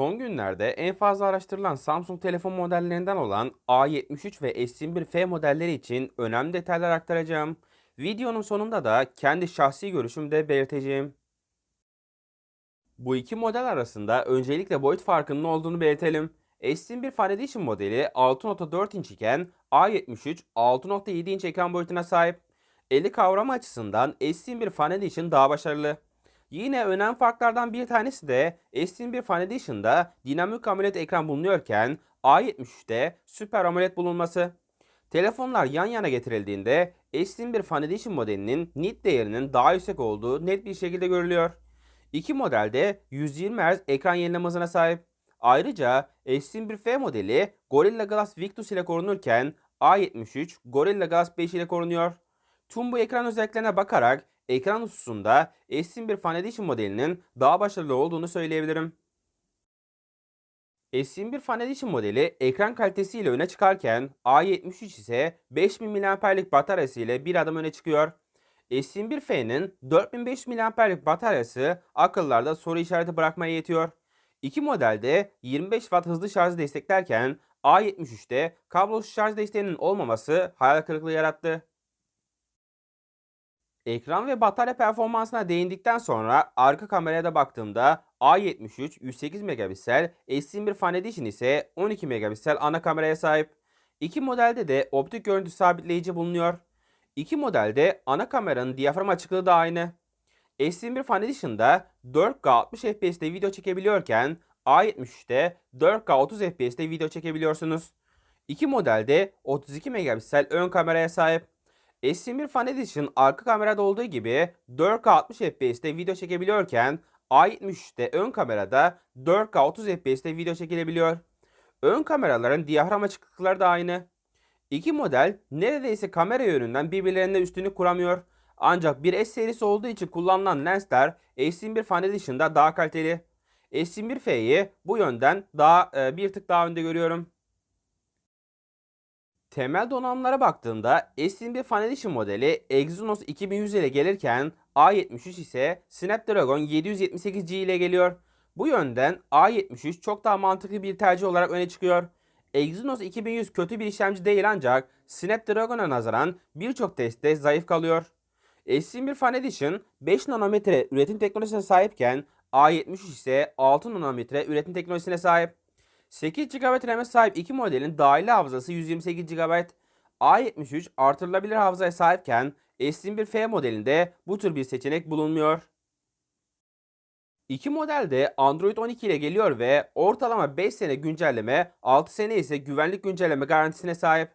Son günlerde en fazla araştırılan Samsung telefon modellerinden olan A73 ve S21F modelleri için önemli detaylar aktaracağım. Videonun sonunda da kendi şahsi görüşümü de belirteceğim. Bu iki model arasında öncelikle boyut farkının olduğunu belirtelim. S21 Fan Edition modeli 6.4 inç iken A73 6.7 inç ekran boyutuna sahip. Eli kavrama açısından S21 Fan Edition daha başarılı. Yine önemli farklardan bir tanesi de S21 Fan Edition'da dinamik AMOLED ekran bulunuyorken A73'te Super AMOLED bulunması. Telefonlar yan yana getirildiğinde S21 Fan Edition modelinin nit değerinin daha yüksek olduğu net bir şekilde görülüyor. İki modelde 120 Hz ekran yenileme hızına sahip. Ayrıca S21F modeli Gorilla Glass Victus ile korunurken A73 Gorilla Glass 5 ile korunuyor. Tüm bu ekran özelliklerine bakarak ekran hususunda S21 Fan Edition modelinin daha başarılı olduğunu söyleyebilirim. S21 Fan Edition modeli ekran kalitesiyle öne çıkarken A73 ise 5000 mAh'lik bataryası ile bir adım öne çıkıyor. S21F'nin 4500 mAh'lik bataryası akıllarda soru işareti bırakmaya yetiyor. İki modelde 25 Watt hızlı şarjı desteklerken A73'te kablosuz şarj desteğinin olmaması hayal kırıklığı yarattı. Ekran ve batarya performansına değindikten sonra arka kameraya da baktığımda A73 108 megapiksel, S21 Fan Edition ise 12 megapiksel ana kameraya sahip. İki modelde de optik görüntü sabitleyici bulunuyor. İki modelde ana kameranın diyafram açıklığı da aynı. S21 Fan Edition'da 4K 60 FPS'te video çekebiliyorken A73'te 4K 30 FPS'te video çekebiliyorsunuz. İki modelde 32 megapiksel ön kameraya sahip. S21 Fan Edition arka kamerada olduğu gibi 4K 60 FPS'te video çekebiliyorken A73'te ön kamerada 4K 30 FPS'te video çekilebiliyor. Ön kameraların diyafram açıklıkları da aynı. İki model neredeyse kamera yönünden birbirlerine üstünlük kuramıyor. Ancak bir S serisi olduğu için kullanılan lensler S21 Fan Edition'da daha kaliteli. S21F'yi bu yönden daha e, bir tık daha önde görüyorum. Temel donanımlara baktığımda S21 Fan Edition modeli Exynos 2100 ile gelirken A73 ise Snapdragon 778G ile geliyor. Bu yönden A73 çok daha mantıklı bir tercih olarak öne çıkıyor. Exynos 2100 kötü bir işlemci değil ancak Snapdragon'a nazaran birçok testte zayıf kalıyor. S21 Fan Edition 5 nanometre üretim teknolojisine sahipken A73 ise 6 nanometre üretim teknolojisine sahip. 8 GB RAM'e sahip iki modelin dahili hafızası 128 GB. A73 artırılabilir hafızaya sahipken S21F modelinde bu tür bir seçenek bulunmuyor. İki model de Android 12 ile geliyor ve ortalama 5 sene güncelleme, 6 sene ise güvenlik güncelleme garantisine sahip.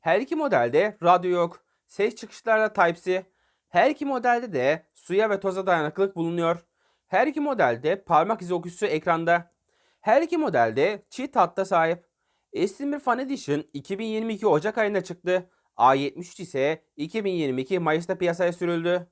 Her iki modelde radyo yok. Ses çıkışlarda Type-C. Her iki modelde de suya ve toza dayanıklılık bulunuyor. Her iki modelde parmak izi okuyucusu ekranda. Her iki modelde çift hatta sahip. S21 Fan Edition 2022 Ocak ayında çıktı. A73 ise 2022 Mayıs'ta piyasaya sürüldü.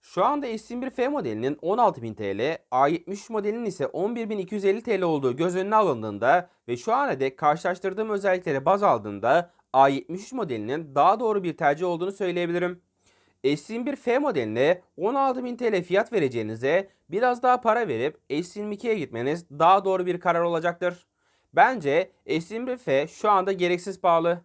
Şu anda S21F modelinin 16.000 TL, A73 modelinin ise 11.250 TL olduğu göz önüne alındığında ve şu ana dek karşılaştırdığım özelliklere baz aldığında A73 modelinin daha doğru bir tercih olduğunu söyleyebilirim. S21F modeline 16.000 TL fiyat vereceğinize biraz daha para verip S22'ye gitmeniz daha doğru bir karar olacaktır. Bence S21F şu anda gereksiz pahalı.